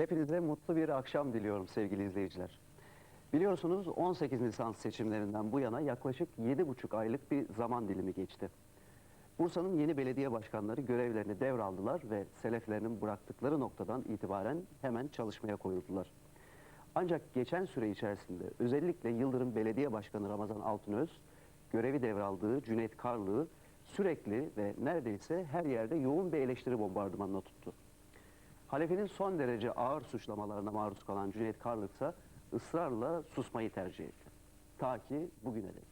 Hepinize mutlu bir akşam diliyorum sevgili izleyiciler. Biliyorsunuz 18 Nisan seçimlerinden bu yana yaklaşık 7,5 aylık bir zaman dilimi geçti. Bursa'nın yeni belediye başkanları görevlerini devraldılar ve seleflerinin bıraktıkları noktadan itibaren hemen çalışmaya koyuldular. Ancak geçen süre içerisinde özellikle Yıldırım Belediye Başkanı Ramazan Altınöz görevi devraldığı Cüneyt Karlı'yı sürekli ve neredeyse her yerde yoğun bir eleştiri bombardımanına tuttu. Halefenin son derece ağır suçlamalarına maruz kalan Cüneyt Karlık ise ısrarla susmayı tercih etti. Ta ki bugüne dek.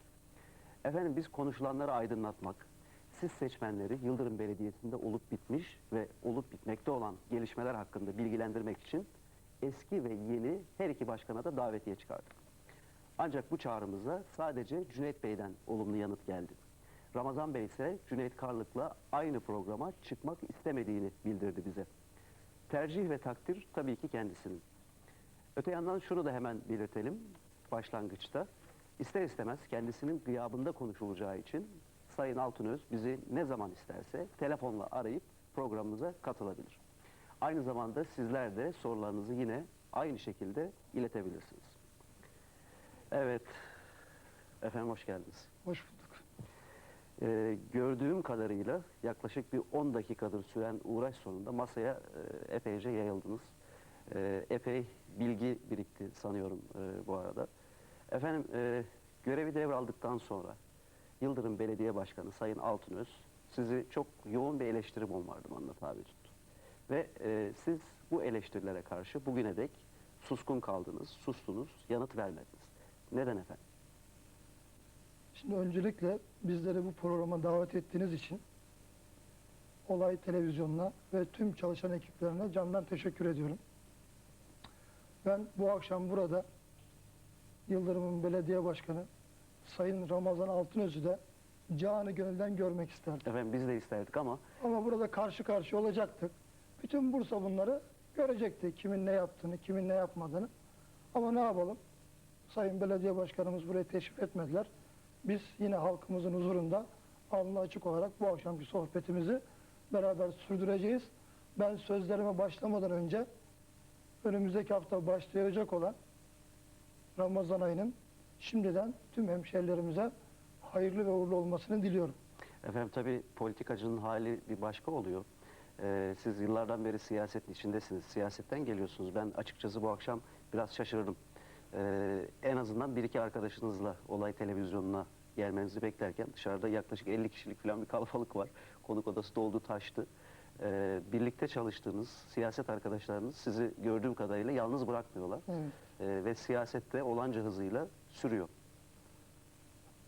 Efendim biz konuşulanları aydınlatmak, siz seçmenleri Yıldırım Belediyesi'nde olup bitmiş ve olup bitmekte olan gelişmeler hakkında bilgilendirmek için eski ve yeni her iki başkana da davetiye çıkardık. Ancak bu çağrımıza sadece Cüneyt Bey'den olumlu yanıt geldi. Ramazan Bey ise Cüneyt Karlık'la aynı programa çıkmak istemediğini bildirdi bize. Tercih ve takdir tabii ki kendisinin. Öte yandan şunu da hemen belirtelim başlangıçta. İster istemez kendisinin gıyabında konuşulacağı için Sayın Altınöz bizi ne zaman isterse telefonla arayıp programımıza katılabilir. Aynı zamanda sizler de sorularınızı yine aynı şekilde iletebilirsiniz. Evet, efendim hoş geldiniz. Hoş bulduk. Ee, gördüğüm kadarıyla yaklaşık bir 10 dakikadır süren uğraş sonunda masaya e, epeyce yayıldınız. E, epey bilgi birikti sanıyorum e, bu arada. Efendim e, görevi devraldıktan sonra Yıldırım Belediye Başkanı Sayın Altınöz sizi çok yoğun bir eleştiri bombardımanına tabi tuttu. Ve e, siz bu eleştirilere karşı bugüne dek suskun kaldınız, sustunuz, yanıt vermediniz. Neden efendim? Şimdi öncelikle bizleri bu programa davet ettiğiniz için Olay Televizyonu'na ve tüm çalışan ekiplerine candan teşekkür ediyorum. Ben bu akşam burada Yıldırım'ın belediye başkanı Sayın Ramazan Altınöz'ü de canı gönülden görmek isterdim. Efendim biz de isterdik ama Ama burada karşı karşıya olacaktık. Bütün Bursa bunları görecekti. Kimin ne yaptığını, kimin ne yapmadığını. Ama ne yapalım? Sayın Belediye Başkanımız buraya teşrif etmediler. Biz yine halkımızın huzurunda alnı açık olarak bu akşamki sohbetimizi beraber sürdüreceğiz. Ben sözlerime başlamadan önce önümüzdeki hafta başlayacak olan Ramazan ayının şimdiden tüm hemşehrilerimize hayırlı ve uğurlu olmasını diliyorum. Efendim tabii politikacının hali bir başka oluyor. Ee, siz yıllardan beri siyasetin içindesiniz. Siyasetten geliyorsunuz. Ben açıkçası bu akşam biraz şaşırdım. Ee, en azından bir iki arkadaşınızla olay televizyonuna gelmenizi beklerken dışarıda yaklaşık 50 kişilik falan bir kalabalık var. Konuk odası doldu taştı. Ee, birlikte çalıştığınız siyaset arkadaşlarınız sizi gördüğüm kadarıyla yalnız bırakmıyorlar. Ee, ve siyasette olanca hızıyla sürüyor.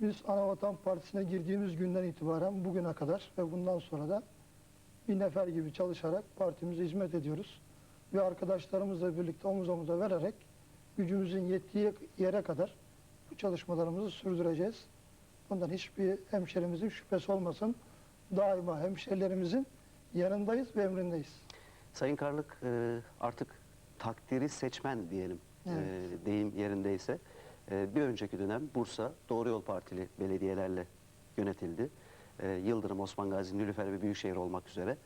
Biz Anavatan Partisi'ne girdiğimiz günden itibaren bugüne kadar ve bundan sonra da bir nefer gibi çalışarak partimize hizmet ediyoruz. Ve arkadaşlarımızla birlikte omuz omuza vererek gücümüzün yettiği yere kadar bu çalışmalarımızı sürdüreceğiz. Bundan hiçbir hemşerimizin şüphesi olmasın. Daima hemşerilerimizin yanındayız ve emrindeyiz. Sayın Karlık e, artık takdiri seçmen diyelim Evet. e, deyim yerindeyse. E, bir önceki dönem Bursa Doğru Yol Partili belediyelerle yönetildi. Yıldırım, Osman Gazi, Nilüfer ve Büyükşehir olmak üzere.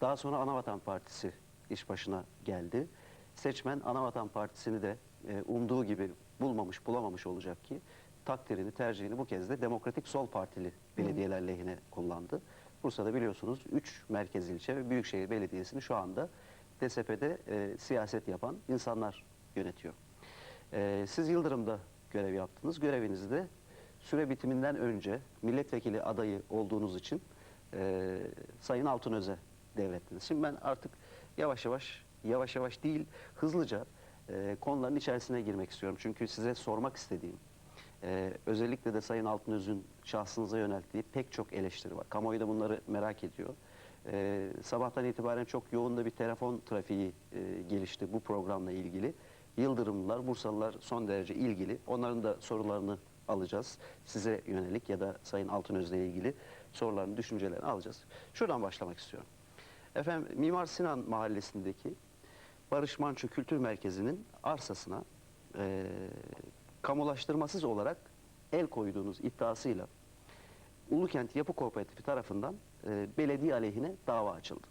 Daha sonra Anavatan Partisi iş başına geldi. Seçmen Anavatan Partisi'ni de e, umduğu gibi bulmamış, bulamamış olacak ki takdirini, tercihini bu kez de Demokratik Sol Partili belediyeler lehine kullandı. Bursa'da biliyorsunuz 3 merkez ilçe ve Büyükşehir Belediyesi'ni şu anda DSP'de e, siyaset yapan insanlar yönetiyor. E, siz Yıldırım'da görev yaptınız. Görevinizi de süre bitiminden önce milletvekili adayı olduğunuz için e, Sayın Altınöz'e devrettiniz. Şimdi ben artık yavaş yavaş, yavaş yavaş değil hızlıca e, konuların içerisine girmek istiyorum. Çünkü size sormak istediğim, ee, özellikle de Sayın Altınöz'ün şahsınıza yönelttiği pek çok eleştiri var. Kamuoyu da bunları merak ediyor. Ee, sabahtan itibaren çok yoğun da bir telefon trafiği e, gelişti bu programla ilgili. Yıldırımlılar, Bursalılar son derece ilgili. Onların da sorularını alacağız. Size yönelik ya da Sayın Altınöz'le ilgili sorularını, düşüncelerini alacağız. Şuradan başlamak istiyorum. Efendim Mimar Sinan Mahallesi'ndeki Barış Manço Kültür Merkezi'nin arsasına e, kamulaştırmasız olarak el koyduğunuz iddiasıyla Ulukent Yapı Kooperatifi tarafından e, belediye aleyhine dava açıldı.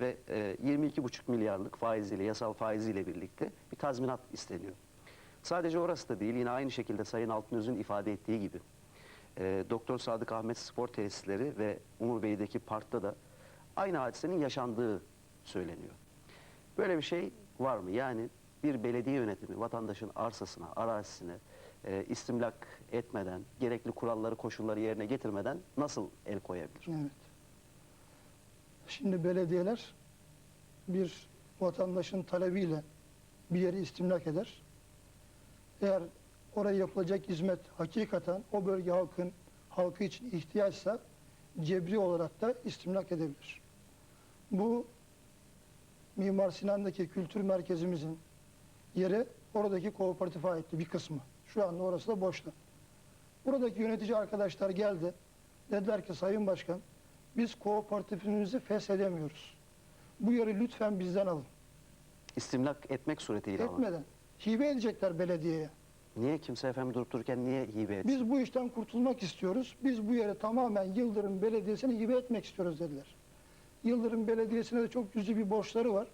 ve e, 22,5 milyarlık faiziyle, yasal faiziyle birlikte bir tazminat isteniyor. Sadece orası da değil, yine aynı şekilde Sayın Altınöz'ün ifade ettiği gibi e, Doktor Sadık Ahmet Spor Tesisleri ve Umur Bey'deki parkta da aynı hadisenin yaşandığı söyleniyor. Böyle bir şey var mı? Yani bir belediye yönetimi vatandaşın arsasına, arazisine e, istimlak etmeden, gerekli kuralları, koşulları yerine getirmeden nasıl el koyabilir? Evet. Şimdi belediyeler bir vatandaşın talebiyle bir yeri istimlak eder. Eğer oraya yapılacak hizmet hakikaten o bölge halkın halkı için ihtiyaçsa cebri olarak da istimlak edebilir. Bu Mimar Sinan'daki kültür merkezimizin yeri oradaki kooperatife aitti bir kısmı. Şu anda orası da boşta. Buradaki yönetici arkadaşlar geldi. Dediler ki Sayın Başkan biz kooperatifimizi feshedemiyoruz. Bu yeri lütfen bizden alın. İstimlak etmek suretiyle ama. Etmeden. Hibe edecekler belediyeye. Niye kimse efendim durup dururken niye hibe etsin? Biz bu işten kurtulmak istiyoruz. Biz bu yeri tamamen Yıldırım Belediyesi'ne hibe etmek istiyoruz dediler. Yıldırım Belediyesi'ne de çok cüzi bir borçları var.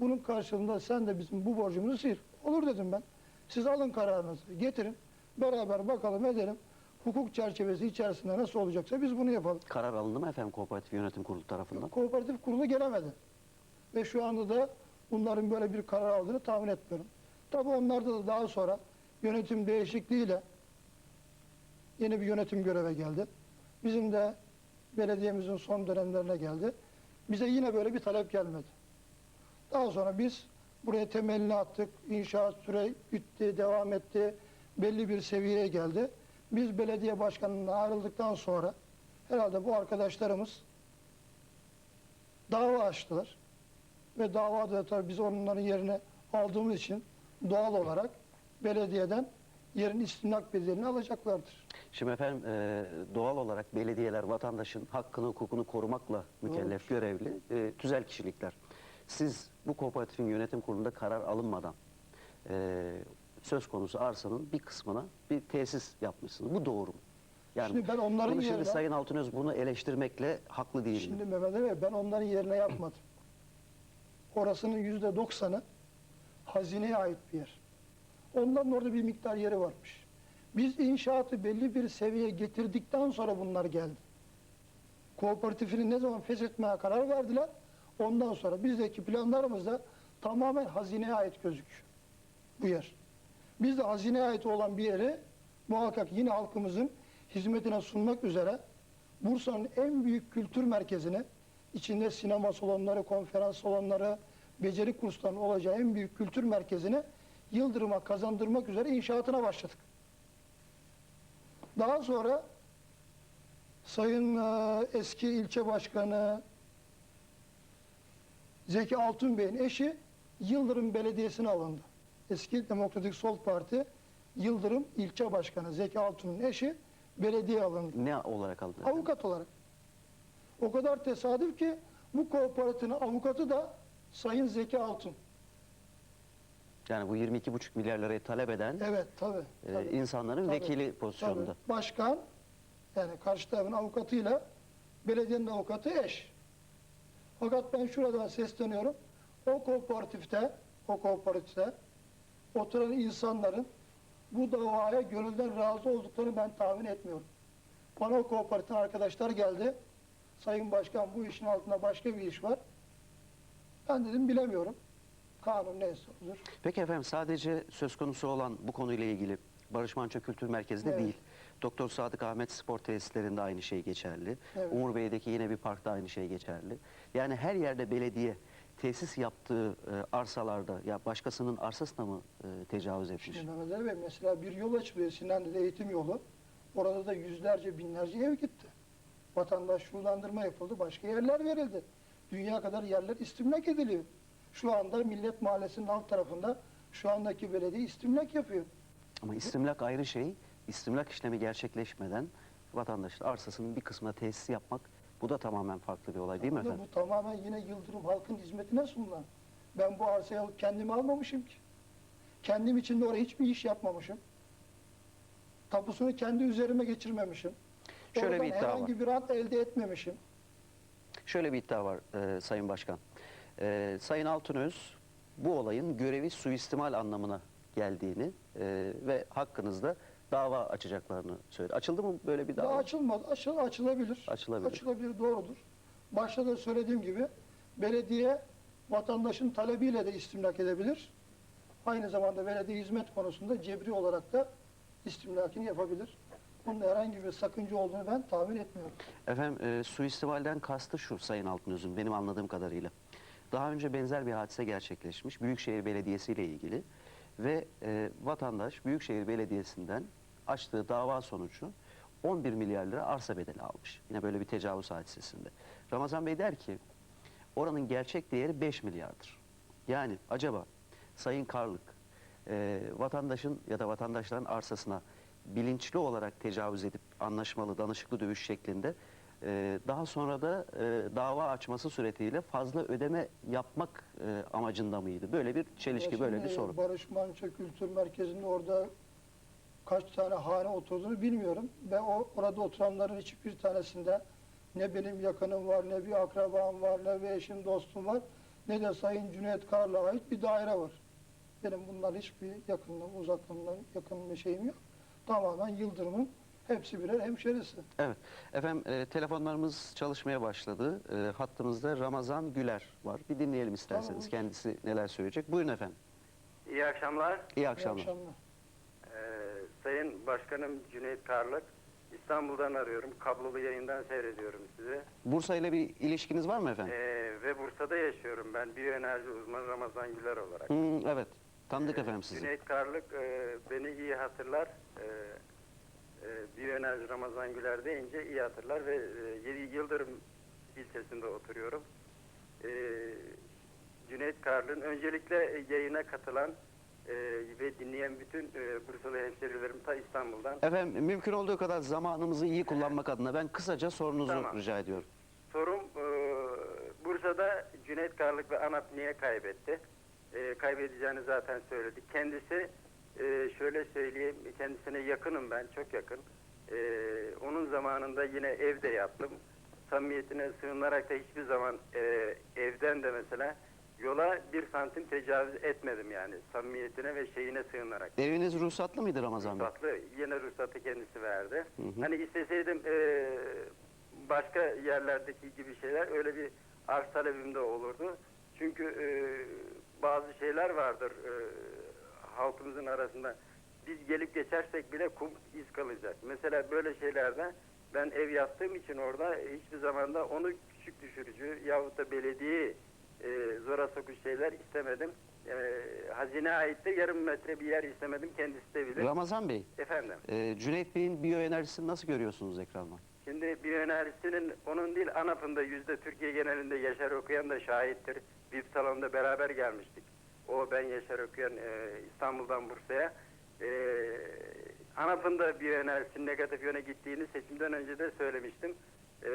Bunun karşılığında sen de bizim bu borcumuzu sil. Olur dedim ben. Siz alın kararınızı, getirin. Beraber bakalım edelim. Hukuk çerçevesi içerisinde nasıl olacaksa biz bunu yapalım. Karar alındı mı efendim Kooperatif Yönetim Kurulu tarafından? Kooperatif kurulu gelemedi. Ve şu anda da bunların böyle bir karar aldığını tahmin etmiyorum. Tabii onlarda da daha sonra yönetim değişikliğiyle yeni bir yönetim göreve geldi. Bizim de belediyemizin son dönemlerine geldi. Bize yine böyle bir talep gelmedi. Daha sonra biz buraya temelini attık. İnşaat süre bitti, devam etti. Belli bir seviyeye geldi. Biz belediye başkanından ayrıldıktan sonra herhalde bu arkadaşlarımız dava açtılar. Ve davada tabii biz onların yerine aldığımız için doğal olarak belediyeden yerin istimlak bedelini alacaklardır. Şimdi efendim e, doğal olarak belediyeler vatandaşın hakkını, hukukunu korumakla mükellef, görevli e, tüzel kişilikler. Siz bu kooperatifin yönetim kurulunda karar alınmadan e, söz konusu arsanın bir kısmına bir tesis yapmışsınız. Bu doğru mu? Yani Şimdi ben onların bunu şimdi yerine- Sayın Altınöz bunu eleştirmekle haklı değil Şimdi? Mehmet Ali Bey ben onların yerine yapmadım. Orasının yüzde doksanı hazineye ait bir yer. Onların orada bir miktar yeri varmış. Biz inşaatı belli bir seviyeye getirdikten sonra bunlar geldi. Kooperatifini ne zaman feshetmeye karar verdiler? Ondan sonra bizdeki planlarımızda tamamen hazineye ait gözüküyor bu yer. Biz de hazineye ait olan bir yeri muhakkak yine halkımızın hizmetine sunmak üzere Bursa'nın en büyük kültür merkezine içinde sinema salonları, konferans salonları, beceri kurslarının olacağı en büyük kültür merkezine Yıldırım'a kazandırmak üzere inşaatına başladık. Daha sonra Sayın e, eski ilçe başkanı Zeki Altun Bey'in eşi Yıldırım Belediyesi'ne alındı. Eski Demokratik Sol Parti Yıldırım ilçe başkanı Zeki Altun'un eşi belediye alındı. Ne olarak alındı? Avukat olarak. O kadar tesadüf ki bu kooperatifin avukatı da Sayın Zeki Altun. Yani bu 22,5 milyar lirayı talep eden Evet tabii. e, tabii. insanların Tabii, vekili pozisyonunda. Tabii. Başkan yani karşı tarafın avukatıyla belediyenin avukatı eş. Fakat ben şuradan sesleniyorum. O kooperatifte, o kooperatifte oturan insanların bu davaya gönülden razı olduklarını ben tahmin etmiyorum. Bana o kooperatiften arkadaşlar geldi. Sayın Başkan bu işin altında başka bir iş var. Ben dedim bilemiyorum. Kanun neyse olur. Peki efendim sadece söz konusu olan bu konuyla ilgili Barış Manço Kültür Merkezi'nde Evet. değil. Doktor Sadık Ahmet Spor Tesislerinde aynı şey geçerli. Evet. Umur Bey'deki yine bir parkta aynı şey geçerli. Yani her yerde belediye tesis yaptığı e, arsalarda ya başkasının arsasına mı e, tecavüz etmiş? Şimdi Mehmet Ali Bey mesela bir yol açılıyor Sinanlı'da eğitim yolu. Orada da yüzlerce binlerce ev gitti. Vatandaş şulandırma yapıldı, başka yerler verildi. Dünya kadar yerler istimlak ediliyor. Şu anda Millet Mahallesi'nin alt tarafında şu andaki belediye istimlak yapıyor. Ama istimlak ayrı şey. İstimlak işlemi gerçekleşmeden vatandaşın arsasının bir kısmına tesis yapmak bu da tamamen farklı bir olay değil mi efendim? Bu tamamen yine Yıldırım halkın hizmetine sunulan. Ben bu arsayı alıp kendime almamışım ki. Kendim için de oraya hiçbir iş yapmamışım. Tapusunu kendi üzerime geçirmemişim. Şöyle bir Oradan iddia var. herhangi bir rant elde etmemişim. şöyle bir iddia var e, Sayın Başkan. E, Sayın Altınöz bu olayın görevi suistimal anlamına geldiğini e, ve hakkınızda dava açacaklarını söyledi. Açıldı mı böyle bir Daha dava? açılmadı. Açıl, açılabilir. Açılabilir. Açılabilir, doğrudur. Başta da söylediğim gibi belediye vatandaşın talebiyle de istimlak edebilir. Aynı zamanda belediye hizmet konusunda cebri olarak da istimlakini yapabilir. Bunda herhangi bir sakınca olduğunu ben tahmin etmiyorum. Efendim e, suistimalden kastı şu Sayın Altınöz'ün benim anladığım kadarıyla. Daha önce benzer bir hadise gerçekleşmiş Büyükşehir Belediyesi ile ilgili ve e, vatandaş Büyükşehir Belediyesi'nden açtığı dava sonucu 11 milyar lira arsa bedeli almış. Yine böyle bir tecavüz hadisesinde. Ramazan Bey der ki oranın gerçek değeri 5 milyardır. Yani acaba Sayın Karlık e, vatandaşın ya da vatandaşların arsasına bilinçli olarak tecavüz edip anlaşmalı danışıklı dövüş şeklinde e, daha sonra da e, dava açması suretiyle fazla ödeme yapmak e, amacında mıydı? Böyle bir çelişki, böyle bir şimdi soru. Barış Manço Kültür Merkezi'nde orada kaç tane hane oturduğunu bilmiyorum. Ve o orada oturanların hiçbir tanesinde ne benim yakınım var, ne bir akrabam var, ne bir eşim, dostum var, ne de Sayın Cüneyt Karlı'ya ait bir daire var. Benim bunlar hiçbir yakınlığım, uzaklığımdan yakın bir şeyim yok. Tamamen Yıldırım'ın hepsi birer hemşerisi. Evet. Efendim e, telefonlarımız çalışmaya başladı. E, hattımızda Ramazan Güler var. Bir dinleyelim isterseniz Tamam. kendisi neler söyleyecek. Buyurun efendim. İyi akşamlar. İyi İyi akşamlar. akşamlar. Ee, Sayın Başkanım Cüneyt Karlık. İstanbul'dan arıyorum. Kablolu yayından seyrediyorum sizi. Bursa ile bir ilişkiniz var mı Ee, efendim? ve Bursa'da yaşıyorum ben. Biyoenerji uzmanı Ramazan Güler olarak. Hmm, evet. Tanıdık Ee, efendim sizi. Cüneyt Karlık e, beni iyi hatırlar. Ee, e, Biyoenerji Ramazan Güler deyince iyi hatırlar ve e, Yıldırım ilçesinde oturuyorum. Ee, Cüneyt Karlık'ın öncelikle yayına katılan e, ve dinleyen bütün e, Bursalı hemşerilerim ta İstanbul'dan Efendim mümkün olduğu kadar zamanımızı iyi kullanmak adına ben kısaca sorunuzu Tamam. rica ediyorum. Sorum e, Bursa'da Cüneyt Karlık ve ANAP niye kaybetti? E, kaybedeceğini zaten söyledik. Kendisi e, şöyle söyleyeyim, kendisine yakınım ben, çok yakın. E, onun zamanında yine evde yaptım. Samimiyetine sığınarak da hiçbir zaman e, evden de mesela yola bir santim tecavüz etmedim yani. Samimiyetine ve şeyine sığınarak. Eviniz ruhsatlı mıydı Ramazan Bey? Ruhsatlı, yine ruhsatı kendisi verdi. Hı hı. Hani isteseydim e, başka yerlerdeki gibi şeyler öyle bir arz talebim de olurdu. Çünkü e, bazı şeyler vardır e, halkımızın arasında. Biz gelip geçersek bile kum iz kalacak. Mesela böyle şeylerde ben ev yaptığım için orada hiçbir zaman da onu küçük düşürücü yahut da belediyeyi e, zora sokuş şeyler istemedim. E, hazine ait de yarım metre bir yer istemedim. Kendisi de bilir. Ramazan Bey, Efendim. e, Cüneyt Bey'in biyoenerjisini nasıl görüyorsunuz ekrandan? Şimdi biyoenerjisinin onun değil ANAP'ın yüzde Türkiye genelinde Yaşar Okuyan da şahittir. Bir salonda beraber gelmiştik. O ben Yaşar Okuyan e, İstanbul'dan Bursa'ya. E, ANAP'ın da biyoenerjisinin negatif yöne gittiğini seçimden önce de söylemiştim. E,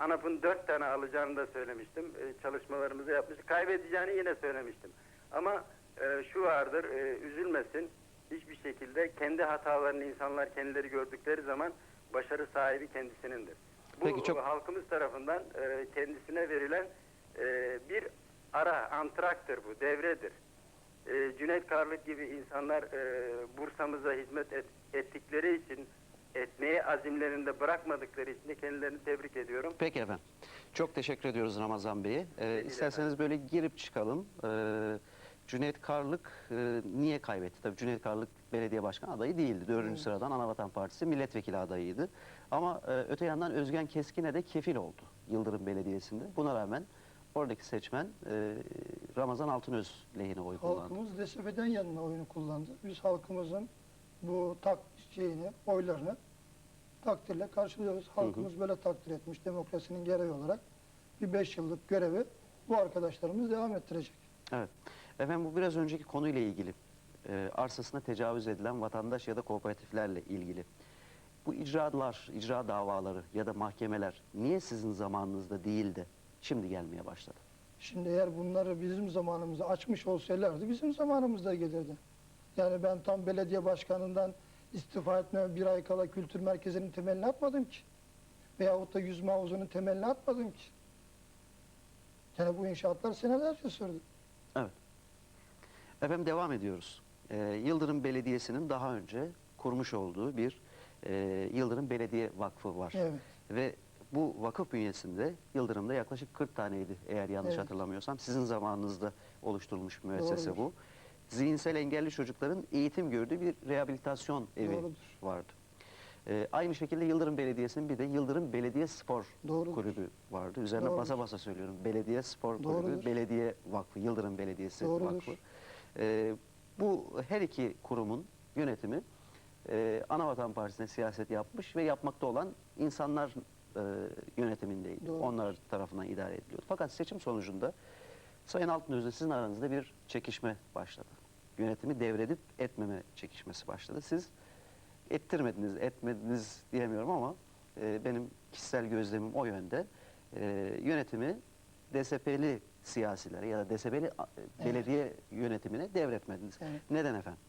ANAP'ın dört tane alacağını da söylemiştim. E, çalışmalarımızı yapmıştık. Kaybedeceğini yine söylemiştim. Ama e, şu vardır, e, üzülmesin. Hiçbir şekilde kendi hatalarını insanlar kendileri gördükleri zaman başarı sahibi kendisinindir. Bu Peki, çok- halkımız tarafından e, kendisine verilen e, bir ara, antraktır bu, devredir. E, Cüneyt Karlık gibi insanlar e, Bursa'mıza hizmet et- ettikleri için, etmeye azimlerinde bırakmadıkları için de kendilerini tebrik ediyorum. Peki efendim. Çok teşekkür ediyoruz Ramazan Bey'e. Ee, isterseniz böyle girip çıkalım. Ee, Cüneyt Karlık e, niye kaybetti? Tabii Cüneyt Karlık belediye başkanı adayı değildi. Dördüncü Evet. sıradan Anavatan Partisi milletvekili adayıydı. Ama e, öte yandan Özgen Keskin'e de kefil oldu Yıldırım Belediyesi'nde. Buna rağmen oradaki seçmen e, Ramazan Altınöz lehine oy kullandı. Halkımız DSP'den yanına oyunu kullandı. Biz halkımızın bu tak şeyini, oylarını takdirle karşılıyoruz. Halkımız böyle takdir etmiş demokrasinin gereği olarak bir beş yıllık görevi bu arkadaşlarımız devam ettirecek. Evet. Efendim bu biraz önceki konuyla ilgili. Ee, arsasına tecavüz edilen vatandaş ya da kooperatiflerle ilgili. Bu icralar, icra davaları ya da mahkemeler niye sizin zamanınızda değil de şimdi gelmeye başladı? Şimdi eğer bunları bizim zamanımızda açmış olsalardı bizim zamanımızda gelirdi. Yani ben tam belediye başkanından istifa etmeme bir ay kala kültür merkezinin temelini atmadım ki. Veyahut da yüzme havuzunun temelini atmadım ki. Yani bu inşaatlar senelerce sürdü. Evet. Efendim devam ediyoruz. Ee, Yıldırım Belediyesi'nin daha önce kurmuş olduğu bir e, Yıldırım Belediye Vakfı var. Evet. Ve bu vakıf bünyesinde Yıldırım'da yaklaşık 40 taneydi eğer yanlış Evet. hatırlamıyorsam. Sizin zamanınızda oluşturulmuş müessese Doğrudur. bu. Zihinsel engelli çocukların eğitim gördüğü bir rehabilitasyon evi Doğrudur. vardı. Ee, aynı şekilde Yıldırım Belediyesi'nin bir de Yıldırım Belediye Spor Doğrudur. Kulübü vardı. Üzerine Doğrudur. basa basa söylüyorum. Belediye Spor Kulübü, Doğrudur. Belediye Vakfı, Yıldırım Belediyesi Doğrudur. Vakfı. Ee, bu her iki kurumun yönetimi e, Anavatan Partisi'ne siyaset yapmış ve yapmakta olan insanlar e, yönetimindeydi. Doğrudur. Onlar tarafından idare ediliyordu. Fakat seçim sonucunda Sayın Altınöz'le sizin aranızda bir çekişme başladı. Yönetimi devredip etmeme çekişmesi başladı. Siz ettirmediniz, etmediniz diyemiyorum ama e, benim kişisel gözlemim o yönde. E, yönetimi DSP'li siyasilere ya da DSP'li Evet. belediye yönetimine devretmediniz. Evet. Neden efendim?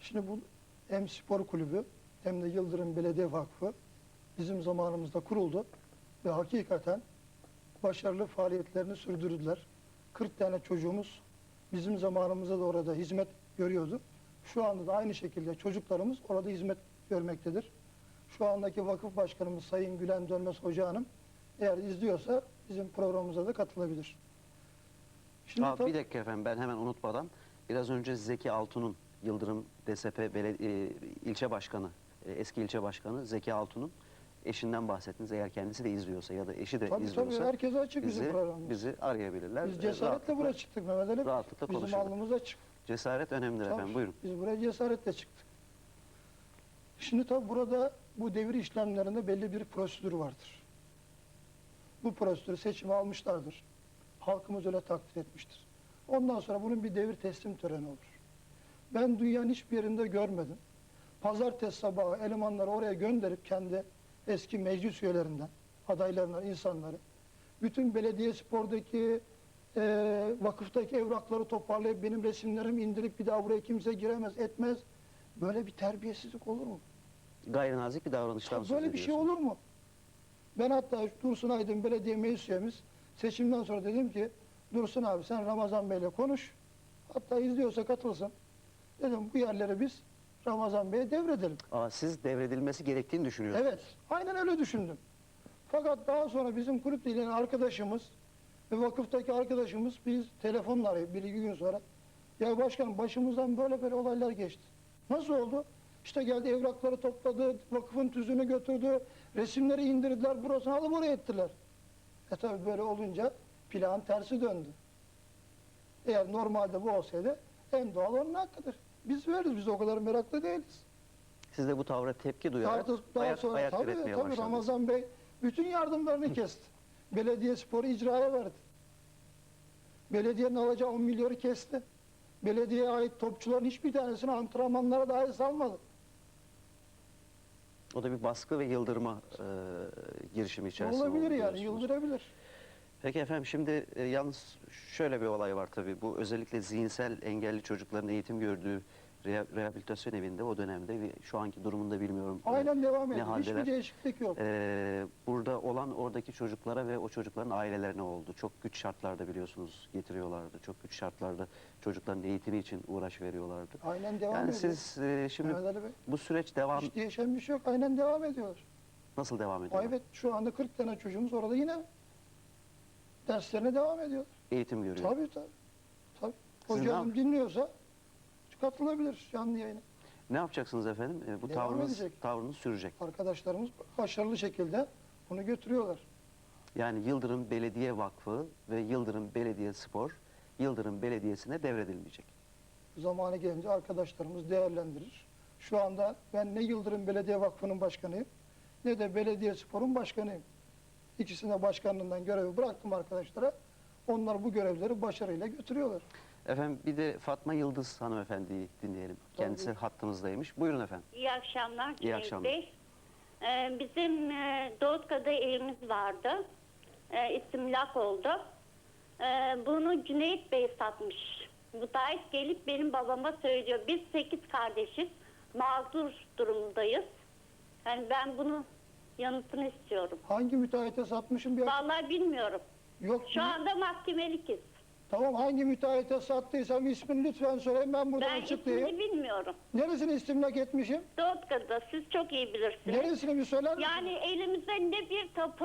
Şimdi bu hem spor kulübü hem de Yıldırım Belediye Vakfı bizim zamanımızda kuruldu ve hakikaten başarılı faaliyetlerini sürdürdüler. 40 tane çocuğumuz bizim zamanımızda da orada hizmet görüyordu. Şu anda da aynı şekilde çocuklarımız orada hizmet görmektedir. Şu andaki vakıf başkanımız Sayın Gülen Dönmez Hoca Hanım eğer izliyorsa bizim programımıza da katılabilir. Şimdi Aa, bir dakika efendim ben hemen unutmadan biraz önce Zeki Altun'un Yıldırım DSP Bele- e, ilçe başkanı, e, eski ilçe başkanı Zeki Altun'un eşinden bahsettiniz. Eğer kendisi de izliyorsa ya da eşi de tabii izliyorsa tabii herkese açık bizim bizi, programımız. bizi arayabilirler. Biz E, cesaretle buraya çıktık Mehmet Ali. Rahatlıkla Bizim konuşalım. alnımız açık. Cesaret önemlidir Tabii, efendim. Buyurun. Biz buraya cesaretle çıktık. Şimdi tabi burada bu devir işlemlerinde belli bir prosedür vardır. Bu prosedürü seçime almışlardır. Halkımız öyle takdir etmiştir. Ondan sonra bunun bir devir teslim töreni olur. Ben dünyanın hiçbir yerinde görmedim. Pazartesi sabahı elemanları oraya gönderip kendi eski meclis üyelerinden, adaylarından, insanları, bütün belediye spordaki, e, vakıftaki evrakları toparlayıp benim resimlerimi indirip bir daha buraya kimse giremez, etmez. Böyle bir terbiyesizlik olur mu? Gayri nazik bir davranıştan söz Böyle bir şey olur mu? Ben hatta Dursun Aydın belediye meclis üyemiz seçimden sonra dedim ki Dursun abi sen Ramazan Bey'le konuş. Hatta izliyorsa katılsın. Dedim bu yerleri biz Ramazan Bey'e devredelim. Aa, siz devredilmesi gerektiğini düşünüyorsunuz. Evet, aynen öyle düşündüm. Fakat daha sonra bizim kulüple ilgilenen arkadaşımız ve vakıftaki arkadaşımız biz telefonla arayıp bir iki gün sonra ya başkanım başımızdan böyle böyle olaylar geçti. Nasıl oldu? İşte geldi evrakları topladı, vakıfın tüzüğünü götürdü, resimleri indirdiler, burasını alıp oraya ettiler. E tabi böyle olunca plan tersi döndü. Eğer normalde bu olsaydı en doğal onun hakkıdır. Biz veririz, biz o kadar meraklı değiliz. Siz de bu tavra tepki duyarak Daha, daha ayak, sonra ayak tabii, diretmeye tabii başladınız. Ramazan Bey bütün yardımlarını kesti. Belediye sporu icraya verdi. Belediyenin alacağı 10 milyonu kesti. Belediyeye ait topçuların hiçbir tanesini antrenmanlara dahi salmadı. O da bir baskı ve yıldırma e, girişimi içerisinde Olabilir oldu yani, diyorsunuz. yıldırabilir. Peki efendim şimdi e, yalnız şöyle bir olay var tabii. Bu özellikle zihinsel engelli çocukların eğitim gördüğü reha- rehabilitasyon evinde o dönemde ve şu anki durumunda bilmiyorum. e, Aynen devam ne ediyor. haldeler? Hiçbir değişiklik yok. e, burada olan oradaki çocuklara ve o çocukların ailelerine oldu. Çok güç şartlarda biliyorsunuz getiriyorlardı. Çok güç şartlarda çocukların eğitimi için uğraş veriyorlardı. Aynen devam yani ediyor. siz e, şimdi Mehmet Ali Bey, bu süreç devam hiç değişen bir şey yok. Aynen devam ediyor. nasıl devam ediyor? Evet şu anda 40 tane çocuğumuz orada yine derslerine devam ediyor. Eğitim görüyor. Tabii tabii. tabii. Siz ne Hocam yap- dinliyorsa katılabilir canlı yayına. Ne yapacaksınız efendim? E, bu Devam tavrınız edecek. tavrınız sürecek. Arkadaşlarımız başarılı şekilde bunu götürüyorlar. Yani Yıldırım Belediye Vakfı ve Yıldırım Belediye Spor Yıldırım Belediyesi'ne devredilmeyecek. Zamanı gelince arkadaşlarımız değerlendirir. Şu anda ben ne Yıldırım Belediye Vakfı'nın başkanıyım ne de Belediye Spor'un başkanıyım. İkisine başkanlığından görevi bıraktım arkadaşlara. Onlar bu görevleri başarıyla götürüyorlar. Efendim bir de Fatma Yıldız hanımefendiyi dinleyelim. Kendisi Tabii. hattımızdaymış. Buyurun efendim. İyi akşamlar. İyi Cüneyt akşamlar. Bey. Ee, bizim e, Doğutka'da evimiz vardı. E, istimlak oldu. E, bunu Cüneyt Bey satmış. Müteahhit gelip benim babama söylüyor. Biz sekiz kardeşiz. Mağdur durumdayız. Yani ben bunu yanıtını istiyorum. Hangi müteahhite satmışım bir Vallahi bilmiyorum. Yok. Şu anda mahkemelikiz. Tamam hangi müteahhite sattıysam ismini lütfen söyleyin ben buradan Ben açıklayayım. ismini bilmiyorum. Neresini istimlak etmişim? Doğutka'da siz çok iyi bilirsiniz. Neresini bir söyler misin? Yani elimizde ne bir tapu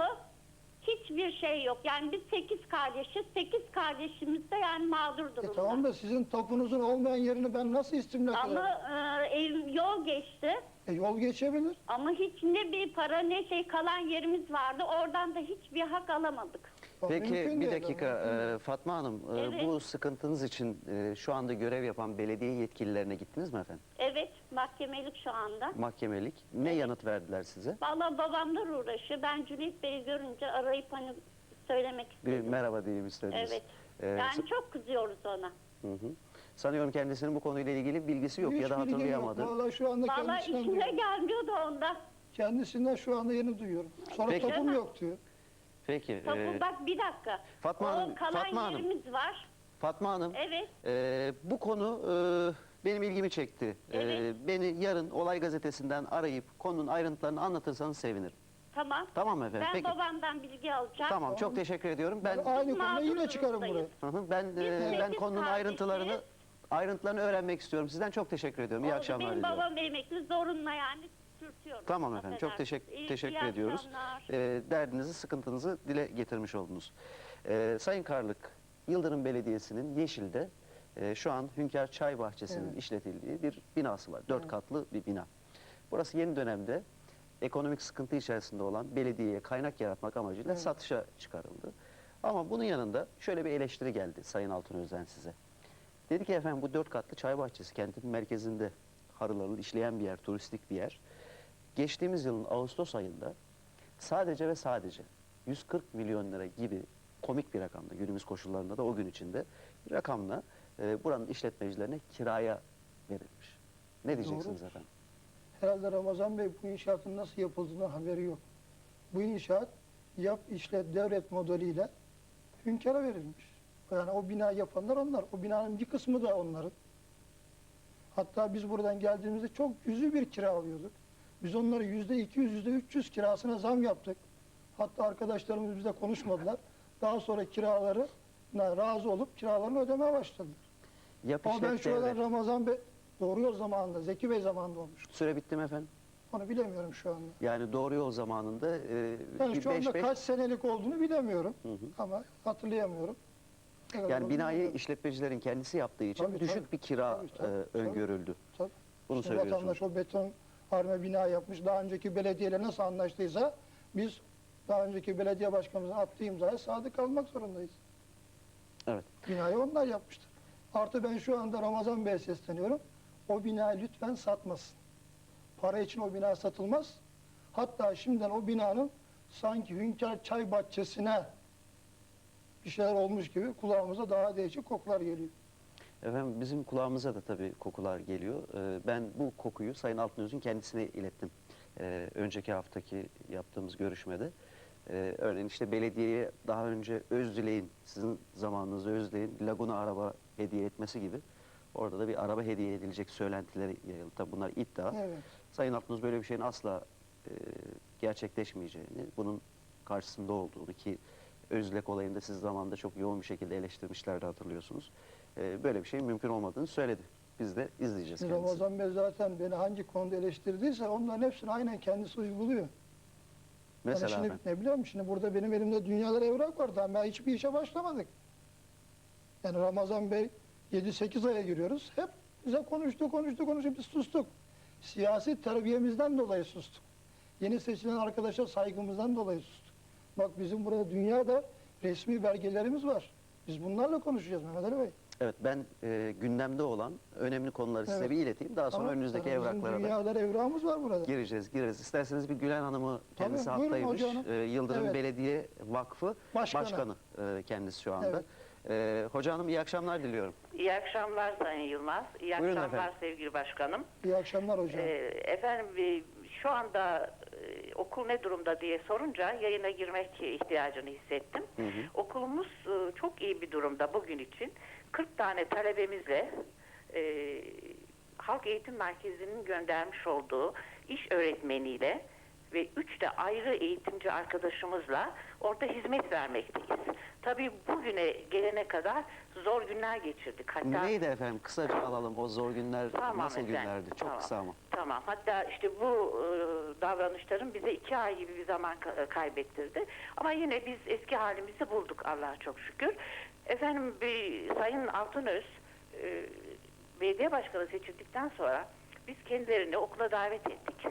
hiçbir şey yok. Yani biz sekiz kardeşiz. Sekiz kardeşimiz de yani mağdur E durumda. tamam da sizin tapunuzun olmayan yerini ben nasıl istimlak ederim? Ama e, ev, yol geçti. E, yol geçebilir. Ama hiç ne bir para ne şey kalan yerimiz vardı. Oradan da hiçbir hak alamadık. Peki mümkün bir dakika e, Fatma Hanım e, Evet. bu sıkıntınız için e, şu anda görev yapan belediye yetkililerine gittiniz mi efendim? Evet mahkemelik şu anda. Mahkemelik. Ne yanıt verdiler size? Vallahi babamlar uğraşıyor. Ben Cüneyt Bey'i görünce arayıp hani söylemek Bir istedim. merhaba diyeyim istediniz. Evet. Ee, Yani çok kızıyoruz ona. Hı hı. Sanıyorum kendisinin bu konuyla ilgili bilgisi yok Hiç ya da hatırlayamadı. Vallahi şu anda Vallahi kendisinden, işine duyuyorum. gelmiyor da onda. kendisinden şu anda yeni duyuyorum. Sonra Peki. tapum yok diyor. Peki. Tapu e, bak bir dakika. Fatma o Hanım, kalan Fatma Hanım. yerimiz var. Fatma Hanım, Evet. e, bu konu e, benim ilgimi çekti. E, Evet. beni yarın Olay Gazetesi'nden arayıp konunun ayrıntılarını anlatırsanız sevinirim. Tamam. Tamam mı efendim? Ben Peki. babamdan bilgi alacağım. Tamam, çok teşekkür ediyorum. Ben Aynı konuda yine çıkarım buraya. Hı hı, ben e, Biz ben sekiz konunun kardeşiz. ayrıntılarını ayrıntılarını öğrenmek istiyorum. Sizden çok teşekkür ediyorum. İyi Oldu. akşamlar Benim diliyorum. babam emekli zorunla yani sürtüyorum. Tamam efendim. Çok Affedersin. teşekkür İyi- teşekkür iyi ediyoruz. akşamlar. Ee, derdinizi, sıkıntınızı dile getirmiş oldunuz. Ee, Sayın Karlık, Yıldırım Belediyesi'nin Yeşil'de e, şu an Hünkar Çay Bahçesi'nin Evet. işletildiği bir binası var. Dört katlı bir bina. Burası yeni dönemde ekonomik sıkıntı içerisinde olan belediyeye kaynak yaratmak amacıyla Evet. satışa çıkarıldı. Ama bunun yanında şöyle bir eleştiri geldi Sayın Altınöz'den size. Dedi ki efendim bu dört katlı çay bahçesi kentin merkezinde harıl harıl işleyen bir yer, turistik bir yer. Geçtiğimiz yılın Ağustos ayında sadece ve sadece 140 milyon lira gibi komik bir rakamla günümüz koşullarında da o gün içinde bir rakamla e, buranın işletmecilerine kiraya verilmiş. Ne diyeceksiniz Doğru. efendim? Herhalde Ramazan Bey bu inşaatın nasıl yapıldığından haberi yok. Bu inşaat yap işlet devret modeliyle hünkâra verilmiş. Yani o bina yapanlar onlar. O binanın bir kısmı da onların. Hatta biz buradan geldiğimizde çok cüzi bir kira alıyorduk. Biz onları yüzde 200, yüzde 300 kirasına zam yaptık. Hatta arkadaşlarımız bize konuşmadılar. Daha sonra kiraları razı olup kiralarını ödemeye başladılar. Yap Ama ben işlet şu devret. an Ramazan Bey doğru yol zamanında, Zeki Bey zamanında olmuş. Süre bitti mi efendim? Onu bilemiyorum şu anda. Yani doğru yol zamanında e, Yani bir şu anda 5-5 kaç senelik olduğunu bilemiyorum Hı hı. ama hatırlayamıyorum. Kadar yani binayı bilmiyorum. işletmecilerin kendisi yaptığı için Tabii, düşük tabii. bir kira Tabii, tabii, e, öngörüldü. Tabii. Bunu Şimdi söylüyorsunuz. vatandaş o beton harme bina yapmış. Daha önceki belediyeyle nasıl anlaştıysa biz daha önceki belediye başkanımızın attığı imzaya sadık kalmak zorundayız. Evet. Binayı onlar yapmıştır. Artı ben şu anda Ramazan Bey'e sesleniyorum. O binayı lütfen satmasın. Para için o bina satılmaz. Hatta şimdiden o binanın sanki Hünkar Çay Bahçesi'ne bir şeyler olmuş gibi kulağımıza daha değişik kokular geliyor. Efendim bizim kulağımıza da tabii kokular geliyor. Ee, ben bu kokuyu Sayın Altınöz'ün kendisine ilettim. Ee, önceki haftaki yaptığımız görüşmede. Ee, örneğin işte belediyeye daha önce Özdilek'in, sizin zamanınızda Özdilek'in Laguna araba hediye etmesi gibi orada da bir araba hediye edilecek söylentileri yayıldı. Tabii bunlar iddia. Evet. Sayın Altınöz böyle bir şeyin asla e, gerçekleşmeyeceğini, bunun karşısında olduğunu ki Özlek olayında siz zamanında çok yoğun bir şekilde eleştirmişlerdi hatırlıyorsunuz. E, böyle bir şeyin mümkün olmadığını söyledi. Biz de izleyeceğiz kendisini. Ramazan Bey zaten beni hangi konuda eleştirdiyse onların hepsini aynen kendisi uyguluyor. Mesela yani şimdi efendim. ne biliyor musun? Şimdi burada benim elimde dünyalar evrak var. Daha ben hiçbir işe başlamadık. Yani Ramazan Bey 7-8 aya giriyoruz. Hep bize konuştu, konuştu, konuştu. Biz sustuk. Siyasi terbiyemizden dolayı sustuk. Yeni seçilen arkadaşa saygımızdan dolayı sustuk. Bak bizim burada dünyada resmi belgelerimiz var. Biz bunlarla konuşacağız Mehmet Ali Bey. Evet ben e, gündemde olan önemli konuları size Evet. bir ileteyim. Daha sonra Tamam. önünüzdeki Yani bizim evraklara da Dünyalar evrağımız var burada. gireceğiz, gireriz. İsterseniz bir Gülen Hanım'ı kendisi Tabii, buyurun hattaymış. E, Yıldırım Evet. Belediye Vakfı Başkanı. Başkanı e, kendisi şu anda. Evet. E, Hoca Hanım iyi akşamlar diliyorum. İyi akşamlar Sayın Yılmaz. İyi Buyurun akşamlar efendim. sevgili başkanım. İyi akşamlar hocam. Ee, efendim e, şu anda okul ne durumda diye sorunca yayına girmek ihtiyacını hissettim. Hı hı. Okulumuz e, çok iyi bir durumda bugün için. 40 tane talebemizle e, Halk Eğitim Merkezi'nin göndermiş olduğu iş öğretmeniyle ve üç de ayrı eğitimci arkadaşımızla orada hizmet vermekteyiz. Tabii bugüne gelene kadar zor günler geçirdik. Hatta Neydi efendim? Kısaca alalım o zor günler Tamam nasıl efendim, günlerdi? Çok tamam. kısa ama. Tamam. Hatta işte bu e, davranışların bize iki ay gibi bir zaman ka- kaybettirdi. Ama yine biz eski halimizi bulduk Allah'a çok şükür. Efendim bir Sayın Altınöz e, belediye başkanı seçildikten sonra biz kendilerini okula davet ettik.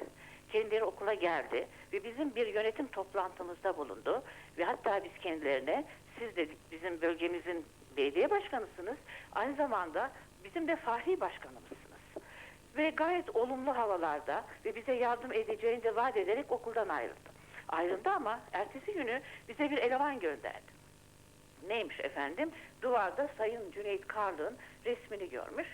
Kendileri okula geldi ve bizim bir yönetim toplantımızda bulundu. Ve hatta biz kendilerine siz de bizim bölgemizin belediye başkanısınız. Aynı zamanda bizim de fahri başkanımızsınız ve gayet olumlu havalarda ve bize yardım edeceğini de vaat ederek okuldan ayrıldı. Ayrıldı ama ertesi günü bize bir eleman gönderdi. Neymiş efendim? Duvarda Sayın Cüneyt Karlı'nın resmini görmüş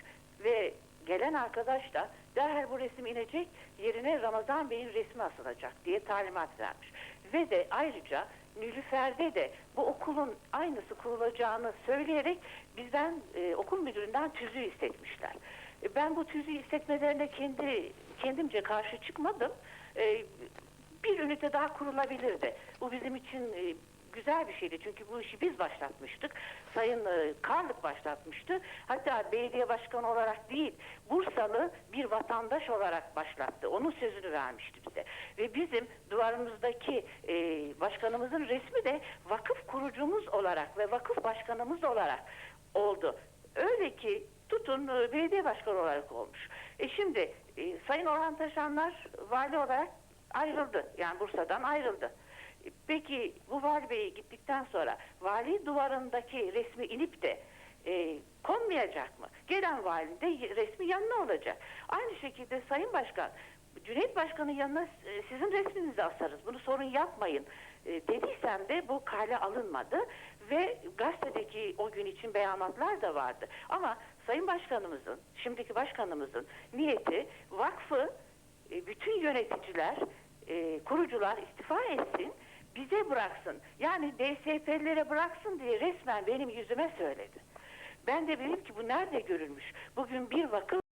ve gelen arkadaş da derhal bu resim inecek yerine Ramazan Bey'in resmi asılacak diye talimat vermiş. Ve de ayrıca Nilüfer'de de bu okulun aynısı kurulacağını söyleyerek bizden e, okul müdüründen tüzüğü istetmişler. E, Ben bu tüzüğü istetmelerine kendi kendimce karşı çıkmadım. E, bir ünite daha kurulabilirdi. Bu bizim için e, güzel bir şeydi. Çünkü bu işi biz başlatmıştık. Sayın e, Karlık başlatmıştı. Hatta belediye başkanı olarak değil, Bursalı bir vatandaş olarak başlattı. Onun sözünü vermişti bize. Ve bizim duvarımızdaki e, başkanımızın resmi de vakıf kurucumuz olarak ve vakıf başkanımız olarak oldu. Öyle ki tutun e, belediye başkanı olarak olmuş. E şimdi e, Sayın Orhan Taşanlar vali olarak ayrıldı. Yani Bursa'dan ayrıldı. Peki bu vali bey gittikten sonra vali duvarındaki resmi inip de e, konmayacak mı? Gelen valinin de resmi yanına olacak. Aynı şekilde Sayın Başkan Cüneyt Başkan'ın yanına e, sizin resminizi asarız. Bunu sorun yapmayın e, dediysem de bu kale alınmadı ve gazetedeki o gün için beyanatlar da vardı. Ama Sayın Başkanımızın, şimdiki başkanımızın niyeti vakfı e, bütün yöneticiler, e, kurucular istifa etsin, bize bıraksın. Yani DSP'lere bıraksın diye resmen benim yüzüme söyledi. Ben de dedim ki bu nerede görülmüş? Bugün bir vakıf